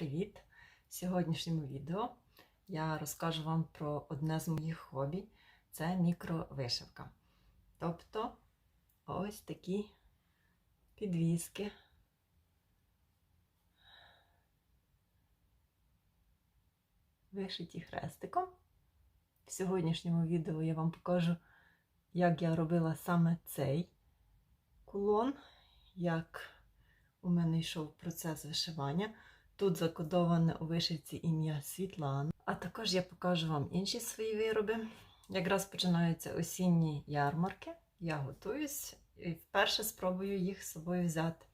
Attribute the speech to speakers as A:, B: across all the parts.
A: привіт! В сьогоднішньому відео я розкажу вам про одне з моїх хобі це мікровишивка. Тобто ось такі підвіски. Вишиті хрестиком. В сьогоднішньому відео я вам покажу, як я робила саме цей кулон, як у мене йшов процес вишивання. Тут закодоване у вишивці ім'я Світлана. А також я покажу вам інші свої вироби. Якраз починаються осінні ярмарки. Я готуюсь і вперше спробую їх з собою взяти.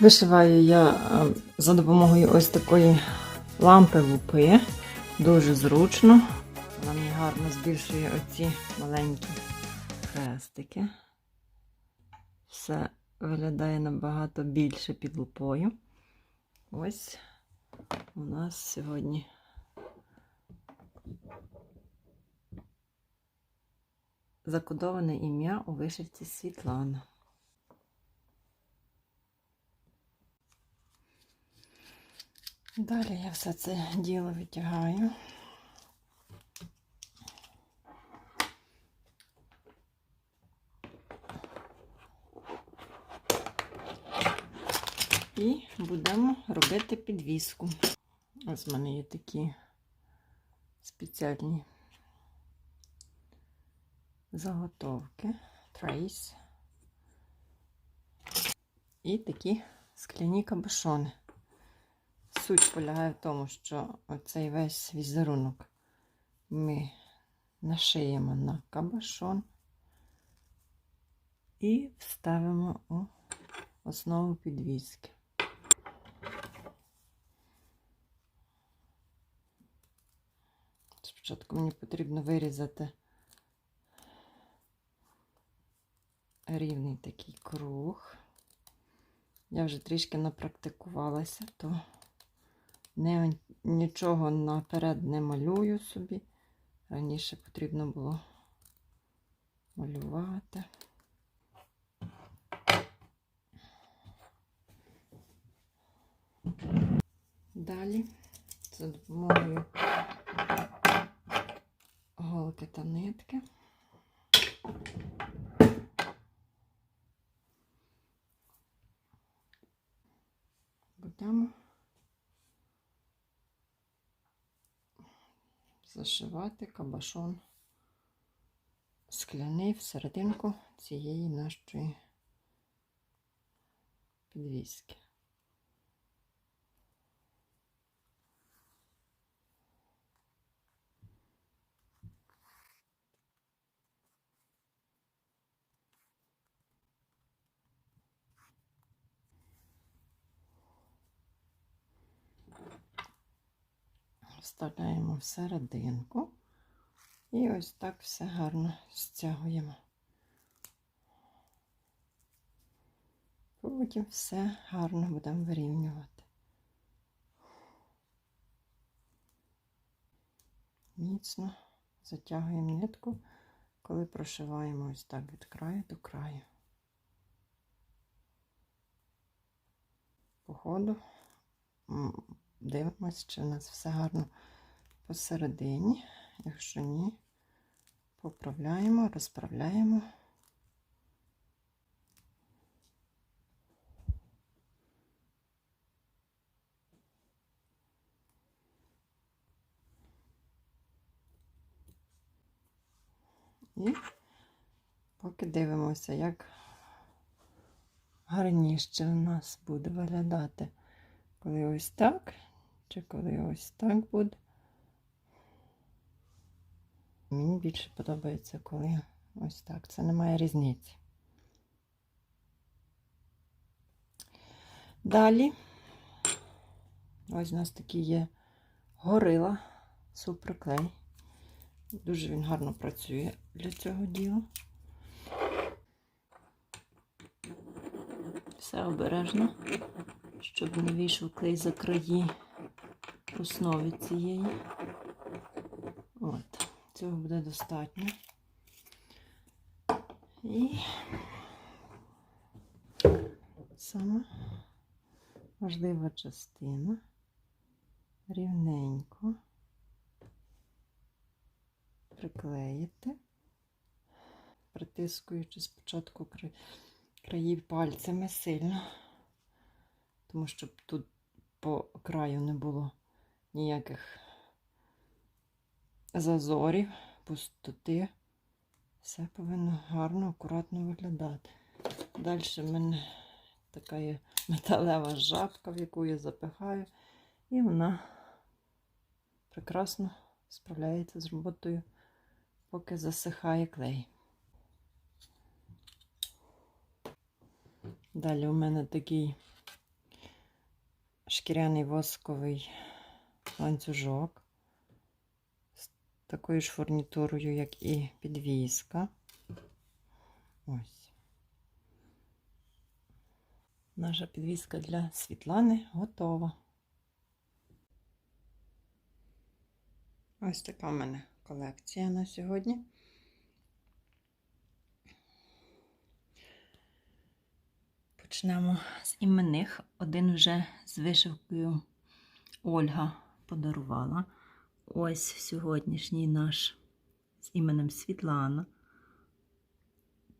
A: Вишиваю я е, за допомогою ось такої лампи лупи. Дуже зручно. Вона мені гарно збільшує оці маленькі хрестики. Все виглядає набагато більше під лупою. Ось у нас сьогодні закодоване ім'я у вишивці Світлана. Далі я все це діло витягаю. І будемо робити підвіску. Ось в мене є такі спеціальні заготовки, трейс. І такі скляні кабошони. Суть полягає в тому, що оцей весь візерунок ми нашиємо на кабашон і вставимо у основу підвіски. Спочатку мені потрібно вирізати рівний такий круг. Я вже трішки напрактикувалася, то
B: Не, нічого наперед не малюю собі. Раніше потрібно було малювати. Далі за допомогою голки та нитки. Будемо зашивати кабашон скляний всерединку цієї нашої підвіски. Вставляємо всерединку і ось так все гарно стягуємо. Потім все гарно будемо вирівнювати. Міцно затягуємо нитку, коли прошиваємо ось так від краю до краю. По ходу дивимося, чи в нас все гарно посередині. Якщо ні, поправляємо, розправляємо. І поки дивимося, як гарніше у нас буде виглядати, коли ось так, чи коли ось так буде. Мені більше подобається, коли ось так. Це немає різниці. Далі, ось у нас такий є горила, суперклей. Дуже він гарно працює для цього діла. Все обережно, щоб не вийшов клей за краї основи цієї. От, цього буде достатньо. І сама важлива частина рівненько приклеїти, притискуючи спочатку кра- краї пальцями сильно, тому щоб тут по краю не було ніяких зазорів, пустоти. Все повинно гарно, акуратно виглядати. Далі в мене така є металева жабка, в яку я запихаю, і вона прекрасно справляється з роботою, поки засихає клей. Далі у мене такий шкіряний восковий ланцюжок з такою ж фурнітурою, як і підвіска. Ось. Наша підвіска для Світлани готова. Ось така в мене колекція на сьогодні. Почнемо з іменних. Один вже з вишивкою Ольга подарувала. Ось сьогоднішній наш з іменем Світлана.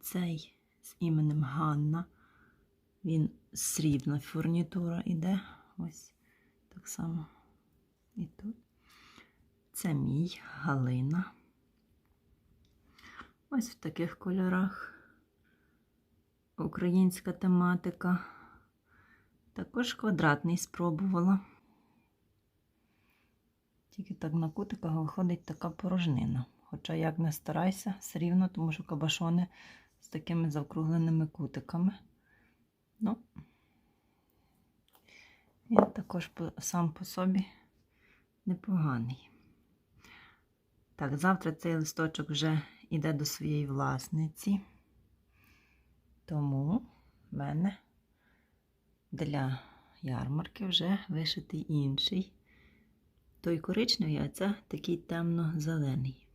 B: Цей з іменем Ганна. Він срібна фурнітура іде. Ось так само і тут. Це мій Галина. Ось в таких кольорах. Українська тематика. Також квадратний спробувала. Тільки так на кутиках виходить така порожнина. Хоча як не старайся, все рівно, тому що кабашони з такими завкругленими кутиками. Ну, він також сам по собі непоганий. Так, завтра цей листочок вже йде до своєї власниці. Тому в мене для ярмарки вже вишитий інший Той коричневий, а це такий темно-зелений.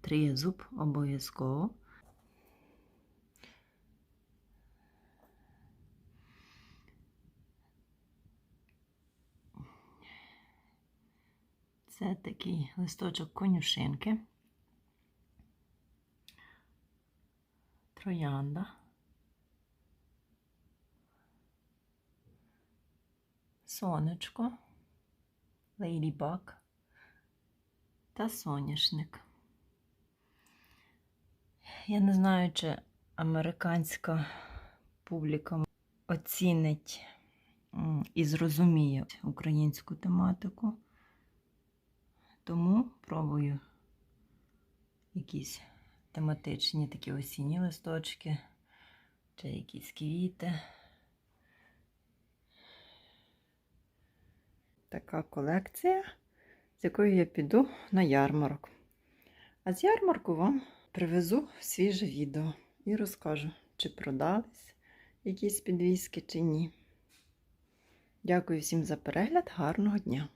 B: Триєзуб обов'язково. Це такий листочок конюшинки. Троянда. Сонечко, Ladybug та соняшник. Я не знаю, чи американська публіка оцінить і зрозуміє українську тематику. Тому пробую якісь тематичні такі осінні листочки, чи якісь квіти. Така колекція, з якою я піду на ярмарок. А з ярмарку вам привезу свіже відео і розкажу, чи продались якісь підвіски, чи ні. Дякую всім за перегляд, гарного дня!